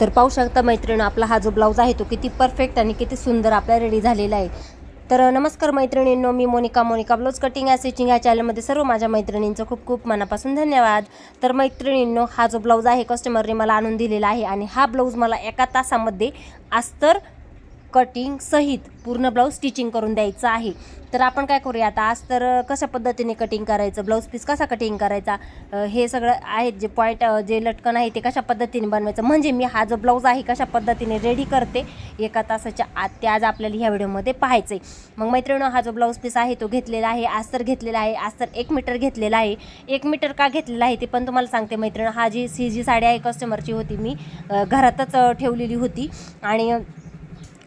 तर पाहू शकता मैत्रिणी आपला हा जो ब्लाऊज आहे तो किती परफेक्ट आणि किती सुंदर आपला रेडी झालेला आहे. तर नमस्कार मैत्रिणींनो मी मोनिका. मोनिका ब्लाऊज कटिंग या स्टिचिंग या चॅनलमध्ये सर्व माझ्या मैत्रिणींचं खूप खूप मनापासून धन्यवाद. तर मैत्रिणींनो हा जो ब्लाऊज आहे कस्टमरने मला आणून दिलेला आहे आणि हा ब्लाऊज मला एका तासामध्ये अस्तर कटिंग सहित पूर्ण ब्लाऊज स्टिचिंग करून द्यायचं आहे. तर आपण काय करूया आता? आज तर कशा पद्धतीने कटिंग करायचं? ब्लाऊज पीस कसा कटिंग करायचा? हे सगळं आहेत जे पॉईंट जे लटकन आहे ते कशा पद्धतीने बनवायचं? म्हणजे मी हा जो ब्लाऊज आहे कशा पद्धतीने रेडी करते? एका तासाच्या आत ते आज आपल्याला ह्या व्हिडिओमध्ये पाहायचं आहे मग मैत्रिणं हा जो ब्लाऊज पीस आहे तो घेतलेला आहे अस्तर घेतलेला आहे अस्तर एक मीटर घेतलेला आहे. एक मीटर का घेतलेला आहे ते पण तुम्हाला सांगते मैत्रिणी हा जी सी जी साडी आहे कस्टमरची होती मी घरातच ठेवलेली होती. आणि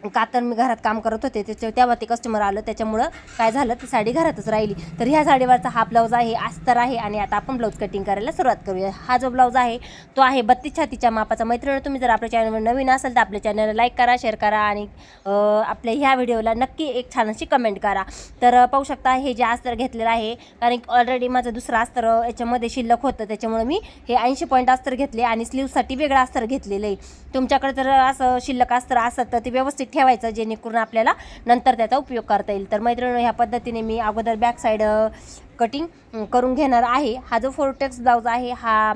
कातर मी घरात काम करत होते त्याच्या तेव्हा ते कस्टमर आलं त्याच्यामुळं काय झालं ती साडी घरातच राहिली. तर ह्या साडीवरचा हा ब्लाऊज आहे अस्तर आहे आणि आता आपण ब्लाऊज कटिंग करायला सुरुवात करूया. हा जो ब्लाऊज आहे तो आहे बत्तीस छातीच्या मापाचा. मैत्रिणी तुम्ही जर आपल्या चॅनलवर नवीन असेल तर आपल्या चॅनलला लाईक करा शेअर करा आणि आपल्या ह्या व्हिडिओला नक्की एक छान अशी कमेंट करा. तर पाहू शकता हे जे अस्तर घेतलेलं आहे कारण ऑलरेडी माझं दुसरं अस्तर याच्यामध्ये शिल्लक होतं त्याच्यामुळे मी हे ऐंशी पॉईंट अस्तर घेतले आणि स्लीवसाठी वेगळं अस्तर घेतलेलं आहे. तुमच्याकडे जर असं शिल्लक अस्तर असत तर ते व्यवस्थित ठेवायचं जेणेकरून आपल्याला नंतर त्याचा उपयोग करता येईल. तर मैत्रिणी ह्या पद्धतीने मी अगोदर बॅक साईड कटिंग करून घेणार आहे. हा जो फोर्टेक्स ब्लाऊज आहे हा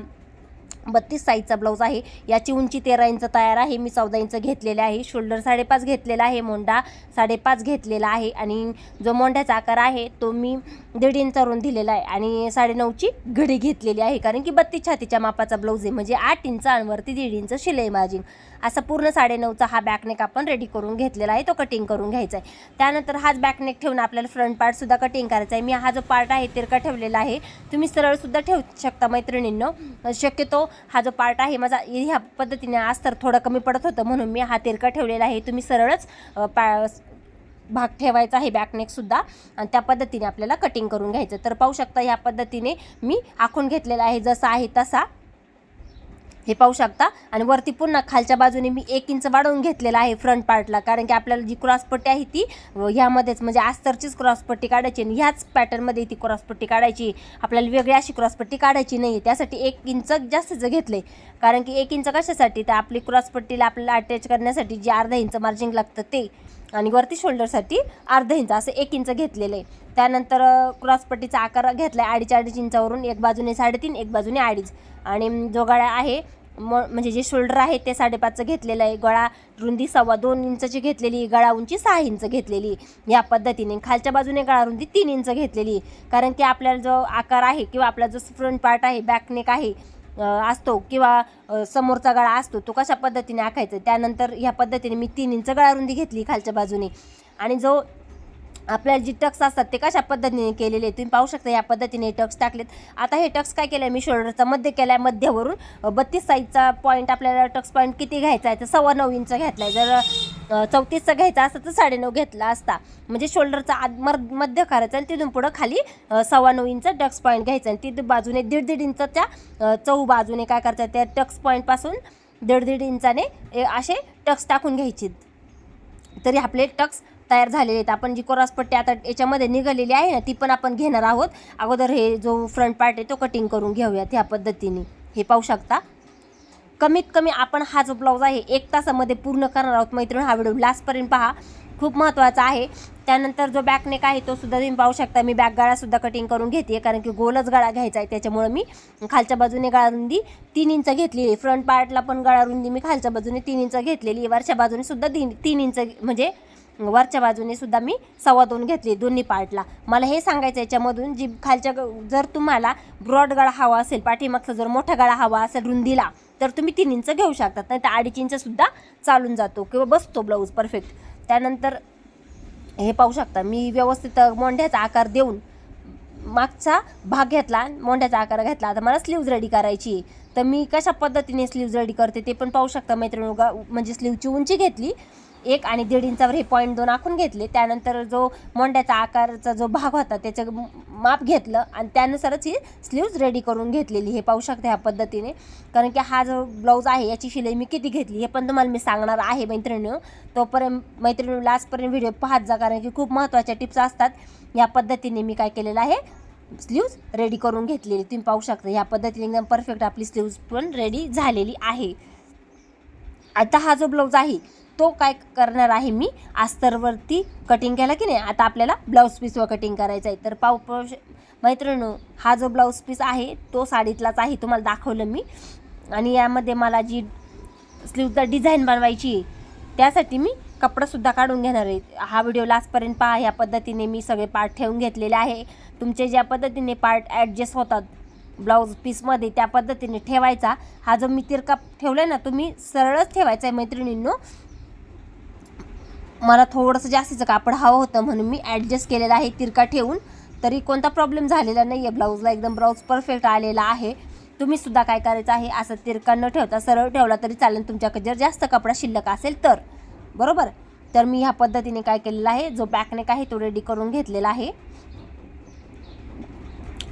बत्तीस साईजचा ब्लाऊज आहे. याची उंची तेरा इंच तयार आहे. मी चौदा इंच घेतलेले आहे. शोल्डर साडेपाच घेतलेला आहे. मोंडा साडेपाच घेतलेला आहे. आणि जो मोंढ्याचा आकार आहे तो मी दीड इंचावरून दिलेला आहे. आणि साडेनऊची घडी घेतलेली आहे. कारण की बत्तीस छातीच्या मापाचा ब्लाऊज आहे. म्हणजे आठ इंच आणि वरती दीड इंच शिलाई मार्जिन असा पूर्ण साडेनऊचा हा बॅकनेक आपण रेडी करून घेतलेला आहे. तो कटिंग करून घ्यायचा आहे त्यानंतर हाच बॅकनेक ठेवून आपल्याला फ्रंट पार्टसुद्धा कटिंग करायचा आहे मी हा जो पार्ट आहे तिरका ठेवलेला आहे तुम्ही सरळसुद्धा ठेवू शकता मैत्रिणींनो. शक्यतो हा जो पार्ट आहे माझा ह्या पद्धतीने आज तर थोडं कमी पडत होतं म्हणून मी हा तिरका ठेवलेला आहे. तुम्ही सरळच पा भाग ठेवायचा आहे बॅकनेकसुद्धा आणि त्या पद्धतीने आपल्याला कटिंग करून घ्यायचं. तर पाहू शकता ह्या पद्धतीने मी आखून घेतलेला आहे. जसा आहे तसा हे पाहू शकता. आणि वरती पुन्हा खालच्या बाजूने मी एक इंच वाढवून घेतलेला आहे फ्रंट पार्टला कारण की आपल्याला जी क्रॉसपट्टी आहे ती ह्यामध्येच म्हणजे आस्तरचीच क्रॉसपट्टी काढायची आणि ह्याच पॅटर्नमध्ये ती क्रॉसपट्टी काढायची. आपल्याला वेगळी अशी क्रॉसपट्टी काढायची नाही त्यासाठी एक इंच जास्तीचं घेतले कारण की एक इंच कशासाठी? तर आपली क्रॉसपट्टीला आपल्याला अटॅच करण्यासाठी जे अर्धा इंच मार्जिंग लागतं ते. आणि वरती शोल्डरसाठी अर्धा इंच असं एक इंच घेतलेलं आहे. त्यानंतर क्रॉसपट्टीचा आकार घेतला आहे अडीच अडीच इंचावरून एक बाजूने साडेतीन एक बाजूने अडीच. आणि जो गळा आहे म म्हणजे जे शोल्डर आहे ते साडेपाचचं घेतलेलं आहे. गळा रुंदी सव्वा दोन इंचची घेतलेली गळा उंची सहा इंच घेतलेली. या पद्धतीने खालच्या बाजूने गळा रुंदी तीन इंच घेतलेली. कारण की आपल्याला जो आकार आहे किंवा आपला जो फ्रंट पार्ट आहे बॅकनेक आहे असतो किंवा समोरचा गळा असतो तो कशा पद्धतीने आखायचा? त्यानंतर ह्या पद्धतीने मी तीन इंच गळा रुंदी घेतली खालच्या बाजूने. आणि जो आपल्याला जी टक्स असतात ते कशा पद्धतीने केलेले आहेत तुम्ही पाहू शकता या पद्धतीने टक्स टाकलेत. आता हे टक्स काय केलं आहे मी शोल्डरचा मध्य केला आहे मध्यवरून बत्तीस साईजचा पॉईंट आपल्याला टक्स पॉईंट किती घ्यायचा आहे तर सव्वा नऊ इंच घेतला आहे जर चौतीसचा घ्यायचा असता तर साडेनऊ घेतला असता. म्हणजे शोल्डरचा आत मर मध्य करायचा आणि तिथून पुढं खाली सव्वा नऊ इंच डक्स पॉईंट घ्यायचा आणि तिथं बाजूने दीड दीड इंचच्या त्या चौ बाजूने काय करतात त्या टक्स पॉईंटपासून दीड दीड इंचाने ए, असे टक्स टाकून घ्यायचे. तरी आपले टक्स तयार झालेले आहेत. आपण जी कोरासपट्टी आता याच्यामध्ये निघालेली आहे ना ती पण आपण घेणार आहोत. अगोदर हे जो फ्रंट पार्ट आहे तो कटिंग करून घेऊयात ह्या पद्धतीने. हे पाहू शकता. कमीत कमी आपण हा जो ब्लाऊज आहे एक तासामध्ये पूर्ण करणार आहोत मैत्रीण. हा व्हिडिओ लास्टपर्यंत पहा. खूप महत्त्वाचा आहे. त्यानंतर जो बॅक नेक आहे तो सुद्धा तुम्ही पाहू शकता. मी बॅक गाळासुद्धा कटिंग करून घेते कारण की गोलच गळा घ्यायचा आहे. त्याच्यामुळे मी खालच्या बाजूने गळा रुंदी तीन इंच घेतलेली आहे. फ्रंट पार्टला पण गळा रुंदी मी खालच्या बाजूने तीन इंच घेतलेली आहे. वरच्या बाजूने सुद्धा तीन तीन इंच म्हणजे वरच्या बाजूने सुद्धा मी सव्वा दोन घेतली दोन्ही पार्टला मला हे सांगायचं याच्यामधून जी खालच्या ग- जर तुम्हाला ब्रॉड गळा हवा असेल पाठीमागचा जर मोठा गळा हवा असेल रुंदीला तर तुम्ही तीन इंच घेऊ शकतात नाही तर अडीच इंचसुद्धा चालून जातो किंवा बसतो ब्लाऊज परफेक्ट त्यानंतर हे पाहू शकता मी व्यवस्थित मोंढ्याचा आकार देऊन मागचा भाग घेतला मोंढ्याचा आकार घेतला. आता मला स्लीव्ज रेडी करायची आहे. तर मी कशा पद्धतीने स्लीव्ज रेडी करते ते पण पाहू शकता मैत्रिणी गा- म्हणजे स्लीवची उंची घेतली एक आणि दीड इंचावर हे पॉईंट दोन आखून घेतले. त्यानंतर जो मोंड्याचा आकारचा जो भाग होता त्याचं माप घेतलं आणि त्यानुसारच ही स्लीव्ज रेडी करून घेतलेली. हे पाहू शकता ह्या पद्धतीने. कारण की हा जो ब्लाऊज आहे याची शिलाई मी किती घेतली हे पण तुम्हाला मी सांगणार आहे मैत्रिणी तोपर्यंत मैत्रिणी लास्टपर्यंत व्हिडिओ पाहत जा कारण की खूप महत्त्वाच्या टिप्स असतात. या पद्धतीने मी काय केलेलं आहे स्लीव्ज रेडी करून घेतलेली. तुम्ही पाहू शकता ह्या पद्धतीने एकदम परफेक्ट आपली स्लीव्ज पण रेडी झालेली आहे. आता हा जो ब्लाऊज आहे तो काय करणार आहे मी? अस्तरवरती कटिंग केला की नाही? आता आपल्याला ब्लाऊज पीसवर कटिंग करायचं आहे तर पाव पाव हा जो ब्लाऊज पीस आहे तो साडीतलाच आहे तुम्हाला दाखवलं मी. आणि यामध्ये मला जी स्लीवचा डिझाईन बनवायची त्यासाठी मी कपडासुद्धा काढून घेणार आहे. हा व्हिडिओ लास्टपर्यंत पहा. ह्या पद्धतीने मी सगळे पार्ट ठेवून घेतलेले आहे. तुमचे ज्या पद्धतीने पार्ट ॲडजस्ट होतात ब्लाऊज पीसमध्ये त्या पद्धतीने ठेवायचा. हा जो मी तिरका ठेवला ना तुम्ही सरळच ठेवायचा आहे मैत्रिणींनो. मला थोडंसं जास्तीचं कापड हवं होतं म्हणून मी ॲडजस्ट केलेलं आहे तिरका ठेवून. तरी कोणता प्रॉब्लेम झालेला नाही आहे ब्लाऊजला एकदम ब्लाऊज परफेक्ट आलेला आहे. तुम्ही सुद्धा काय करायचं आहे? असं तिरका न ठेवता सरळ ठेवला तरी चालेल तुमच्याकडे. जर जास्त कपडा शिल्लक असेल तर. बरोबर? तर मी ह्या पद्धतीने काय केलेलं आहे? जो बॅकनेक आहे तो रेडी करून घेतलेला आहे.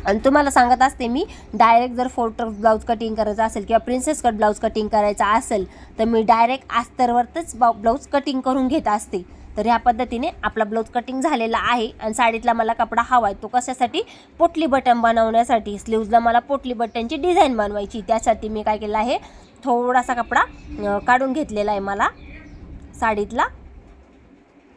आणि तुम्हाला सांगत असते मी डायरेक्ट जर फोटो ब्लाऊज कटिंग करायचं असेल किंवा प्रिन्सेस कट ब्लाऊज कटिंग करायचा असेल तर मी डायरेक्ट अस्तरवरच ब्लाऊज कटिंग करून घेत असते. तर ह्या पद्धतीने आपला ब्लाऊज कटिंग झालेला आहे आणि साडीतला मला कपडा हवा आहे तो कशासाठी? पोटली बटन बनवण्यासाठी. स्लीव्जला मला पोटली बटनची डिझाईन बनवायची. त्यासाठी मी काय केलं आहे थोडासा कपडा काढून घेतलेला आहे मला साडीतला.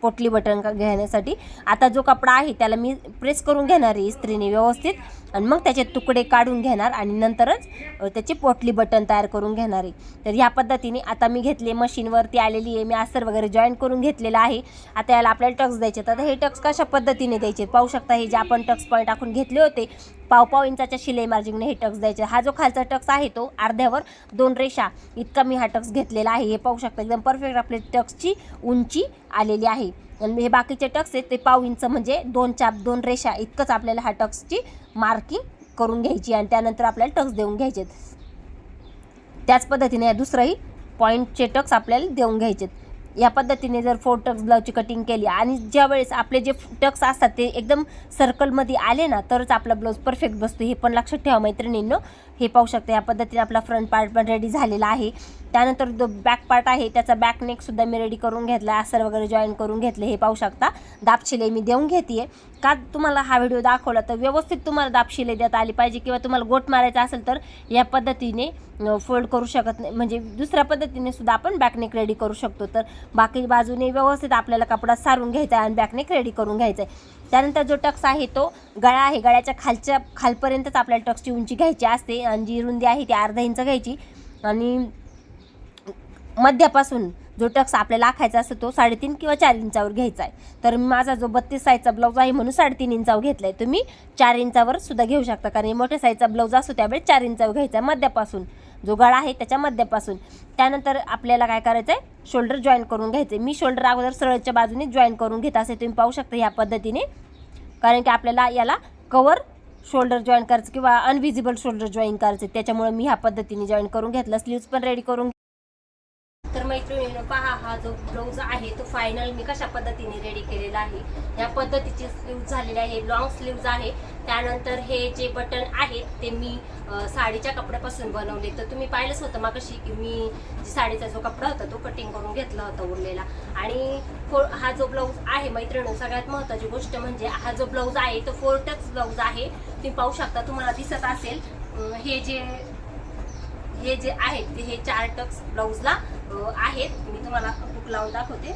पोटली बटन का- घेण्यासाठी. आता जो कपडा आहे त्याला मी प्रेस करून घेणार आहे इस्त्रीने व्यवस्थित. आणि मग त्याचे तुकडे काढून घेणार आणि नंतरच त्याची पोटली बटन तयार करून घेणार आहे. तर ह्या पद्धतीने आता मी घेतले मशीनवरती आलेली आहे. मी अस्तर वगैरे जॉईन करून घेतलेलं आहे. आता याला आपल्याला टक्स द्यायचे तर हे टक्स कशा पद्धतीने द्यायचे पाहू शकता हे जे आपण टक्स पॉईंट टाकून घेतले होते पाव पाव इंचाच्या शिलाई मार्जिंगने हे टक्स द्यायचे हा जो खालचा टक्स आहे तो अर्ध्यावर दोन रेषा इतका मी हा टक्स घेतलेला आहे. हे पाहू शकता एकदम परफेक्ट आपल्या टक्सची उंची आलेली आहे. आणि हे बाकीचे टक्स आहेत ते पाव इंच म्हणजे दोन चाप दोन रेषा इतकंच आपल्याला हा टक्सची मार्किंग करून घ्यायची आणि त्यानंतर आपल्याला टक्स देऊन घ्यायचे त्याच पद्धतीने दुसरंही पॉईंटचे टक्स आपल्याला देऊन घ्यायचे या पद्धतीने जर फोर टक्स ब्लाऊजची कटिंग केली आणि ज्या वेळेस आपले जे टक्स असतात ते एकदम सर्कलमध्ये आले ना तरच आपला ब्लाऊज परफेक्ट बसतो. हे पण लक्षात ठेवा मैत्रिणींनो. हे पाहू शकता या पद्धतीने आपला फ्रंट पार्ट पण रेडी झालेला आहे. त्यानंतर जो बॅक पार्ट आहे त्याचा बॅक नेकसुद्धा मी रेडी करून घेतला आसर वगैरे जॉईन करून घेतले हे पाहू शकता. दाब शिलाई मी देऊन घेते का तुम्हाला हा व्हिडिओ दाखवला तर व्यवस्थित तुम्हाला दापशिले शिलाई देता आली पाहिजे किंवा तुम्हाला गोट मारायचा असेल तर या पद्धतीने फोल्ड करू शकत नाही. म्हणजे दुसऱ्या पद्धतीने सुद्धा आपण बॅकनेक रेडी करू शकतो. तर बाकी बाजूने व्यवस्थित आपल्याला कपडा सारून घ्यायचा आहे आणि बॅकनेक रेडी करून घ्यायचा आहे. त्यानंतर जो टक्स आहे तो गळा आहे. गळ्याच्या खालच्या खालपर्यंतच आपल्याला टक्सची उंची घ्यायची असते. आणि जी रुंदी आहे ती अर्धा इंच घ्यायची. आणि मध्यापासून जो टक्स आपल्याला आखायचा असतो तो साडेतीन किंवा चार इंचावर घ्यायचा आहे. तर माझा जो बत्तीस साईजचा ब्लाऊज आहे म्हणून साडेतीन इंचावर घेतला आहे तुम्ही चार इंचावर सुद्धा घेऊ शकता. कारण मोठ्या साईजचा ब्लाऊज असतो त्यावेळेस चार इंचावर घ्यायचा आहे मध्यापासून. जो गळा आहे त्याच्या मध्यापासून. त्यानंतर आपल्याला काय करायचं आहे शोल्डर जॉईन करून घ्यायचे. मी शोल्डर अगोदर सरळच्या बाजूने जॉईन करून घेत असे तुम्ही पाहू शकता ह्या पद्धतीने. कारण की आपल्याला याला कवर शोल्डर जॉईन करायचं किंवा अनविजिबल शोल्डर जॉईन करायचं त्याच्यामुळे मी ह्या पद्धतीने जॉईन करून घेतलं. स्लीव्ज पण रेडी करून मैत्रिणीनं पहा हा जो ब्लाऊज आहे तो फायनल मी कशा पद्धतीने रेडी केलेला आहे? या पद्धतीचे स्लीव झालेले आहे लॉंग स्लीव्ज आहे. त्यानंतर हे जे बटन आहेत ते मी साडीच्या कपड्यापासून बनवले. तर तुम्ही पाहिलंच होतं मग कशी की मी जी साडीचा जो कपडा होता तो कटिंग करून घेतला होता उरलेला. आणि फो हा जो ब्लाऊज आहे मैत्रिणी सगळ्यात महत्त्वाची गोष्ट म्हणजे हा जो ब्लाऊज आहे तो फोर ब्लाऊज आहे. तुम्ही पाहू शकता तुम्हाला दिसत असेल हे जे हे जे आहेत ते हे चार टक्स ब्लाऊजला आहेत. मी तुम्हाला हुक लावून दाखवते.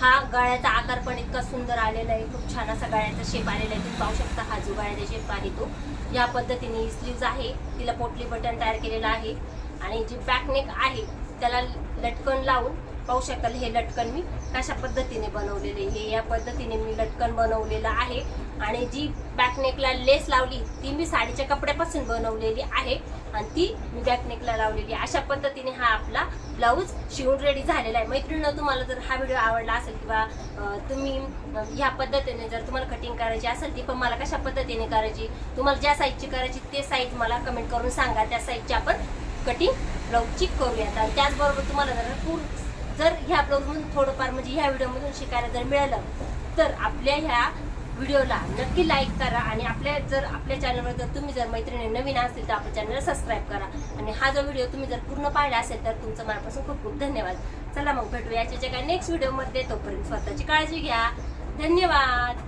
हा गळ्याचा आकार पण इतका सुंदर आलेला आहे. खूप छान असा गळ्याचा शेप आलेला आहे. तुम्ही पाहू शकता हा जो गळ्याचा शेप आहे तो. या पद्धतीने स्लीव्ज आहे. तिला पोटली बटन तयार केलेलं आहे. आणि जी बॅकनेक आहे त्याला लटकन लावून पाहू शकाल हे लटकन मी कशा पद्धतीने बनवलेले हे या पद्धतीने मी लटकन बनवलेलं आहे. आणि जी बॅकनेकला लेस लावली ती मी साडीच्या कपड्यापासून बनवलेली आहे. आणि ती मी बॅकनेकला लावलेली आहे. अशा पद्धतीने हा आपला ब्लाऊज शिवून रेडी झालेला आहे. मैत्रिणीनं तुम्हाला जर हा व्हिडिओ आवडला असेल किंवा तुम्ही ह्या पद्धतीने जर तुम्हाला कटिंग करायची असेल ती पण मला कशा पद्धतीने करायची तुम्हाला ज्या साईजची करायची ते साईज मला कमेंट करून सांगा. त्या साईजची आपण कटिंग ब्लाऊजची करूयात. आणि त्याचबरोबर तुम्हाला जर पूर्ण जर ह्या ब्लाऊजमधून थोडंफार म्हणजे ह्या व्हिडिओमधून शिकायला जर मिळालं तर आपल्या ह्या व्हिडिओला नक्की लाईक करा आणि आपल्या जर आपल्या चॅनलवर जर तुम्ही जर मैत्रिणी नवीन असतील तर आपल्या चॅनलला सबस्क्राईब करा. आणि हा जो व्हिडिओ तुम्ही जर पूर्ण पाहिला असेल तर तुमचं मनापासून खूप खूप धन्यवाद. चला मग भेटूया याच्या काय नेक्स्ट व्हिडिओमध्ये तोपर्यंत स्वतःची काळजी घ्या. धन्यवाद.